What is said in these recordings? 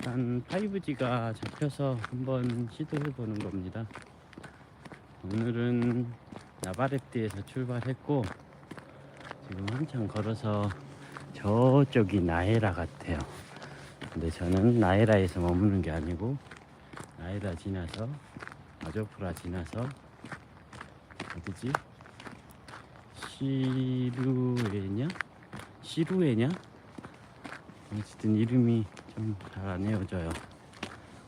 일단 5G가 잡혀서 한번 시도해 보는 겁니다. 오늘은 나바레띠에서 출발했고 지금 한참 걸어서 저쪽이 나에라 같아요. 근데 저는 나에라에서 머무는 게 아니고 나에라 지나서 아조프라 지나서 어디지? 시루에냐? 시루에냐? 어쨌든 이름이 좀 잘 안 외워져요.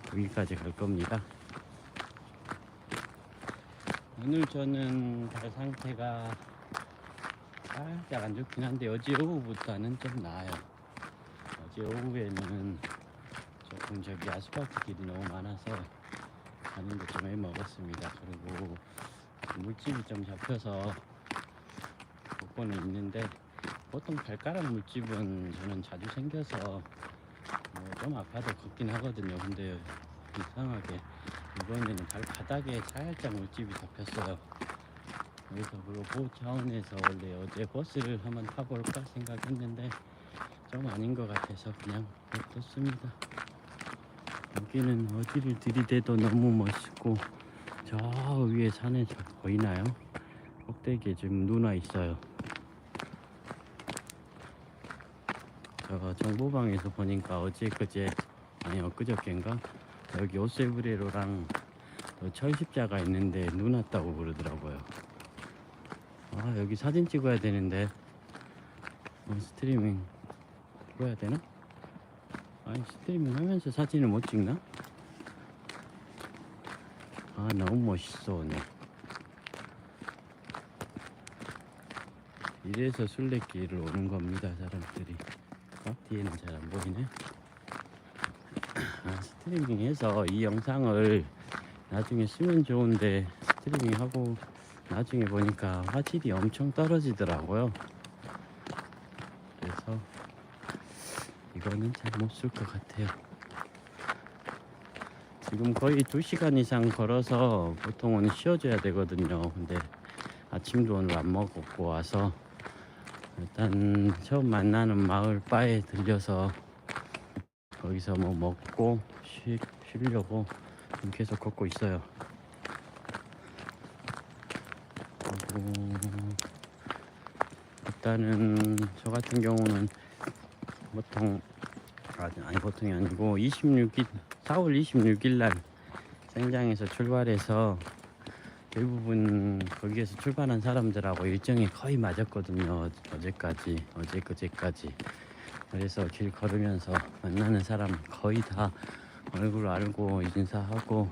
거기까지 갈 겁니다. 오늘 저는 발 상태가 살짝 안 좋긴 한데 어제 오후부터는 좀 나아요. 어제 오후에는 조금 저기 아스팔트 길이 너무 많아서 가는데 좀 애먹었습니다. 그리고 물집이 좀 잡혀서 복권은 있는데 보통 발가락 물집은 저는 자주 생겨서 뭐 좀 아파도 걷긴 하거든요. 근데 이상하게 이번에는 발바닥에 살짝 물집이 잡혔어요. 그래서 그리고 그 차원에서 원래 어제 버스를 한번 타볼까 생각했는데 좀 아닌 것 같아서 그냥 냅뒀습니다. 여기는 어디를 들이대도 너무 멋있고 저 위에 산에 저 보이나요? 꼭대기에 지금 누나 있어요. 저 정보방에서 보니까 어제 그제 아니 엊그저께인가 여기 오세브레로랑 또 철십자가 있는데 눈 왔다고 그러더라고요. 아 여기 사진 찍어야 되는데 어, 스트리밍 찍어야 되나? 아니 스트리밍 하면서 사진을 못 찍나? 아 너무 멋있어 오늘 이래서 술래길을 오는 겁니다 사람들이 어? 뒤에는 잘 안 보이네. 아, 스트리밍해서 이 영상을 나중에 쓰면 좋은데 스트리밍하고 나중에 보니까 화질이 엄청 떨어지더라고요. 그래서 이거는 잘 못 쓸 것 같아요. 지금 거의 2시간 이상 걸어서 보통은 쉬어줘야 되거든요. 근데 아침도 오늘 안 먹었고 와서 일단 처음 만나는 마을 바에 들려서 거기서 뭐 먹고 쉬, 쉬려고 계속 걷고 있어요. 그리고 일단은 저 같은 경우는 보통 아니, 아니 보통이 아니고 26일 4월 26일 날 생장에서 출발해서 대부분 거기에서 출발한 사람들하고 일정이 거의 맞았거든요. 어제까지, 어제 그제까지. 그래서 길 걸으면서 만나는 사람 거의 다 얼굴 알고 인사하고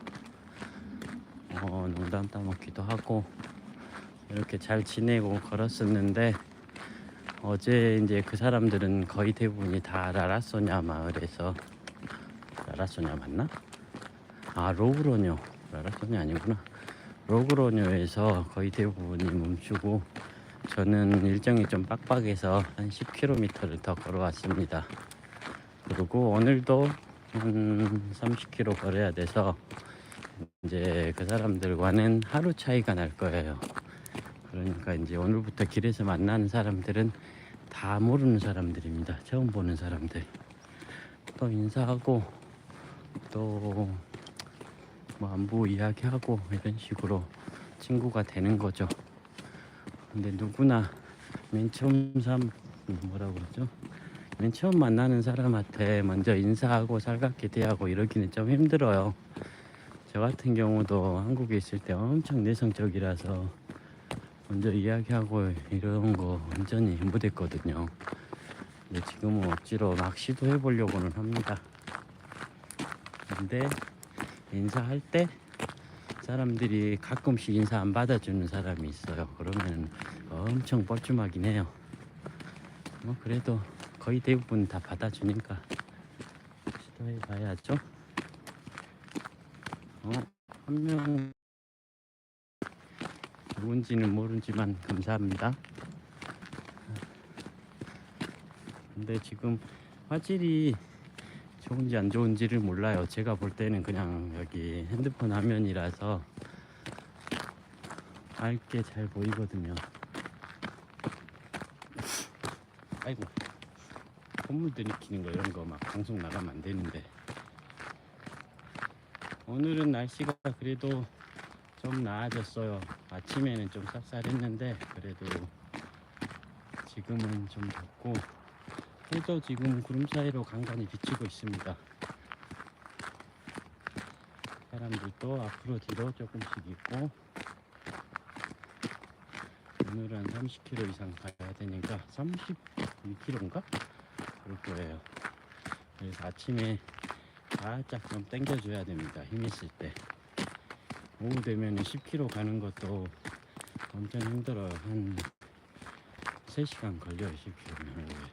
어, 농담 따먹기도 하고 이렇게 잘 지내고 걸었었는데 어제 이제 그 사람들은 거의 대부분이 다 라라소냐 마을에서 라라소냐 맞나? 아 로그로뇨 라라소냐 아니구나 로그로뇨에서 거의 대부분이 멈추고 저는 일정이 좀 빡빡해서 한 10km를 더 걸어왔습니다. 그리고 오늘도 한 30km 걸어야 돼서 이제 그 사람들과는 하루 차이가 날 거예요. 그러니까 이제 오늘부터 길에서 만나는 사람들은 다 모르는 사람들입니다. 처음 보는 사람들. 또 인사하고 또 뭐 안부 이야기하고 이런 식으로 친구가 되는 거죠. 근데 누구나 맨 처음 삼 뭐라고 그러죠? 맨 처음 만나는 사람한테 먼저 인사하고 살갑게 대하고 이러기는 좀 힘들어요. 저 같은 경우도 한국에 있을 때 엄청 내성적이라서 먼저 이야기하고 이런 거 완전히 못했거든요. 근데 지금은 억지로 막 시도해 보려고는 합니다. 근데 인사할 때 사람들이 가끔씩 인사 안 받아주는 사람이 있어요. 그러면 엄청 뻘쭘하긴 해요. 뭐 그래도 거의 대부분 다 받아주니까 시도해 봐야죠. 어, 한 명 누군지는 모르지만 감사합니다. 근데 지금 화질이 좋은지 안 좋은지를 몰라요. 제가 볼 때는 그냥 여기 핸드폰 화면이라서 밝게 잘 보이거든요. 아이고 콧물 들이키는 거 이런 거 막 방송 나가면 안 되는데 오늘은 날씨가 그래도 좀 나아졌어요. 아침에는 좀 쌀쌀했는데 그래도 지금은 좀 덥고 해도 지금 구름 사이로 간간히 비치고 있습니다. 사람들도 앞으로 뒤로 조금씩 있고 오늘은 30km 이상 가야 되니까 32km인가? 그럴 거예요. 그래서 아침에 바짝 좀 당겨줘야 됩니다. 힘 있을 때. 오후 되면 10km 가는 것도 엄청 힘들어요. 한 3시간 걸려요, 10km면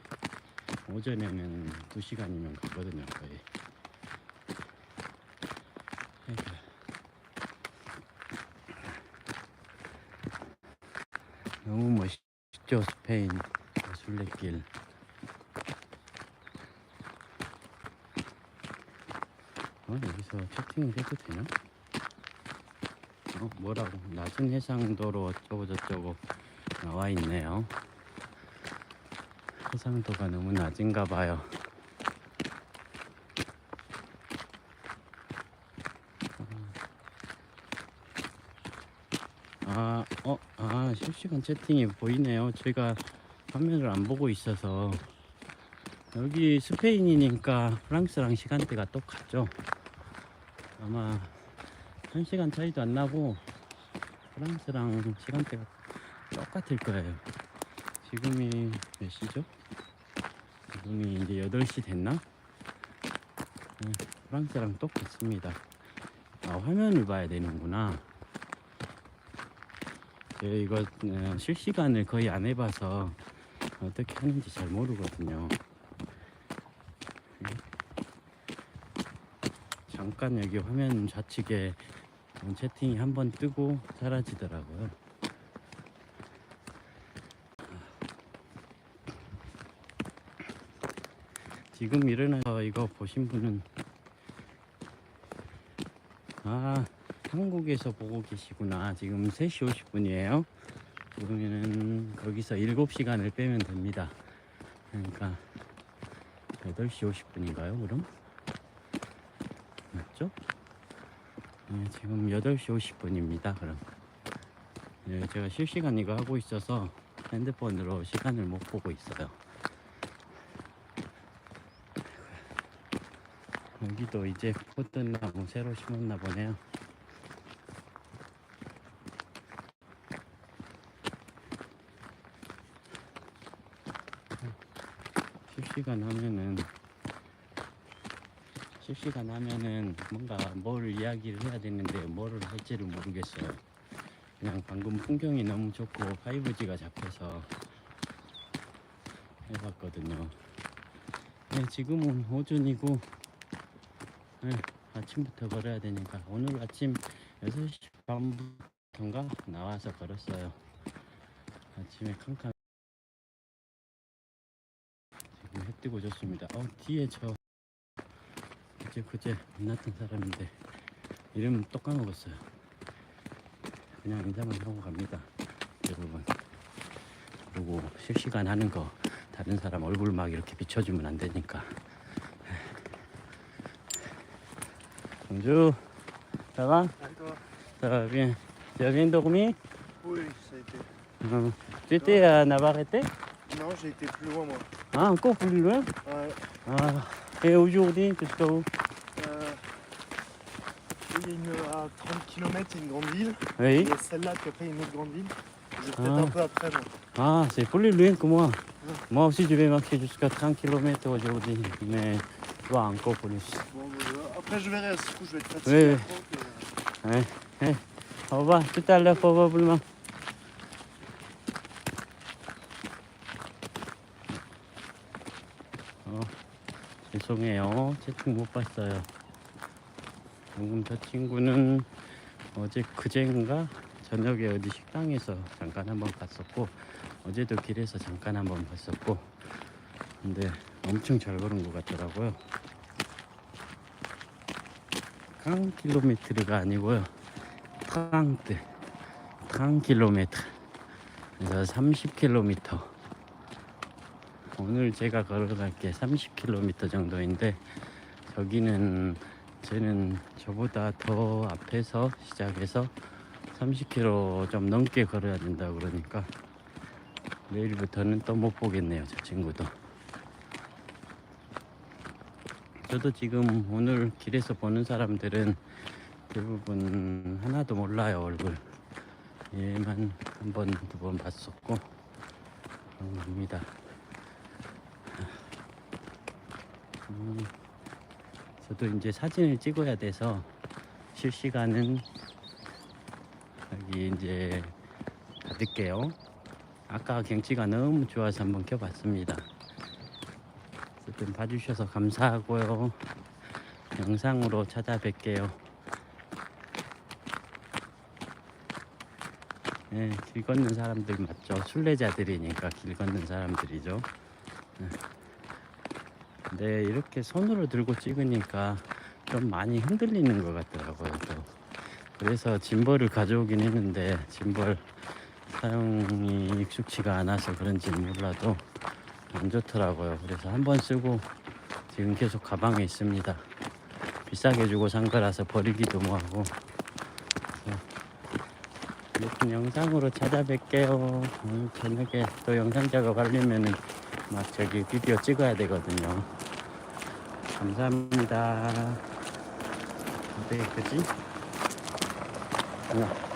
오전에는 2시간이면 가거든요, 거의. 너무 멋있죠, 스페인 술래길. 어, 여기서 채팅을 해도 되나? 어, 뭐라고 낮은 해상도로 어쩌고 저쩌고 나와 있네요. 해상도가 너무 낮은가 봐요. 아, 어, 아, 실시간 채팅이 보이네요. 제가 화면을 안 보고 있어서 여기 스페인이니까 프랑스랑 시간대가 똑같죠. 아마 한 시간 차이도 안 나고 프랑스랑 시간대가 똑같을 거예요. 지금이 몇 시죠? 지금이 이제 8시 됐나? 네, 프랑스랑 똑같습니다. 아, 화면을 봐야 되는구나. 예, 이거 어, 실시간을 거의 안 해봐서 어떻게 하는지 잘 모르거든요. 잠깐 여기 화면 좌측에 채팅이 한 번 뜨고 사라지더라고요. 지금 일어나서 이거 보신 분은 아 한국에서 보고 계시구나. 지금 3시 50분이에요. 그러면은 거기서 7시간을 빼면 됩니다. 그러니까 8시 50분인가요, 그럼? 맞죠? 네, 지금 8시 50분입니다. 그럼. 네, 제가 실시간 이거 하고 있어서 핸드폰으로 시간을 못 보고 있어요. 여기도 이제 포든나무 새로 심었나 보네요. 실시간 하면은 실시간 하면은 뭔가 뭘 이야기를 해야 되는데 뭐를 할지를 모르겠어요. 그냥 방금 풍경이 너무 좋고 5G가 잡혀서 해봤거든요. 네, 지금은 오전이고 네, 아침부터 걸어야 되니까 오늘 아침 6시 반부터인가 나와서 걸었어요. 아침에 캄캄 지금 해 뜨고 좋습니다. 어 뒤에 저 그제 그제 만났던 사람인데 이름 또 까먹었어요. 그냥 인사만 하고 갑니다. 여러분. 그리고 실시간 하는 거 다른 사람 얼굴 막 이렇게 비춰주면 안 되니까. Bonjour. Ça va? Et toi? Ça va bien. Tu as bien dormi? Oui, ça a été. Euh, Tu étais à Navarrete? Non, j'ai été plus loin, moi. Ah, encore plus loin? Ouais. Ah. Et aujourd'hui, seras où? Euh, il y a une, à 30 km, une grande ville. Oui. Il y a celle-là, puis après, une autre grande ville. Je vais peut-être Ah. un peu après, moi. Ah, c'est plus loin que moi. Moi aussi, je vais marcher jusqu'à 30 km aujourd'hui, mais toi encore plus. Bon, euh, après, je verrai. Du coup, je vais être Oui, fatigué. oui. après, puis, euh, Au revoir, tout à l'heure probablement. 어, 죄송해요. 채팅 못 봤어요. 방금 저 친구는 어제 그제인가 저녁에 어디 식당에서 잠깐 한번 봤었고 어제도 길에서 잠깐 한번 봤었고 근데 엄청 잘 걸은 것 같더라고요. 강 킬로미터가 아니고요. 프랑트 강 킬로미터 그래서 30킬로미터 오늘 제가 걸어갈 게 30킬로미터 정도인데 저기는 쟤는 저보다 더 앞에서 시작해서 30km 좀 넘게 걸어야 된다 그러니까 내일부터는 또 못 보겠네요 저 친구도 저도 지금 오늘 길에서 보는 사람들은 대부분 하나도 몰라요 얼굴. 얘만 한 번 두 번 봤었고 그런 겁니다. 음, 저도 이제 사진을 찍어야 돼서 실시간은 여기 이제 닫을게요. 아까 경치가 너무 좋아서 한번 켜봤습니다 어쨌든 봐주셔서 감사하고요 영상으로 찾아뵐게요 네, 길 걷는 사람들 맞죠? 순례자들이니까 길 걷는 사람들이죠. 네. 근데 이렇게 손으로 들고 찍으니까 좀 많이 흔들리는 것 같더라고요. 또. 그래서 짐벌을 가져오긴 했는데 짐벌 사용이 익숙치가 않아서 그런지 몰라도 안 좋더라고요. 그래서 한 번 쓰고 지금 계속 가방에 있습니다. 비싸게 주고 산 거라서 버리기도 뭐하고 예쁜 영상으로 찾아뵐게요. 오늘 저녁에 또 영상 작업 하려면은 막 저기 비디오 찍어야 되거든요. 감사합니다. 어디 그지? 어,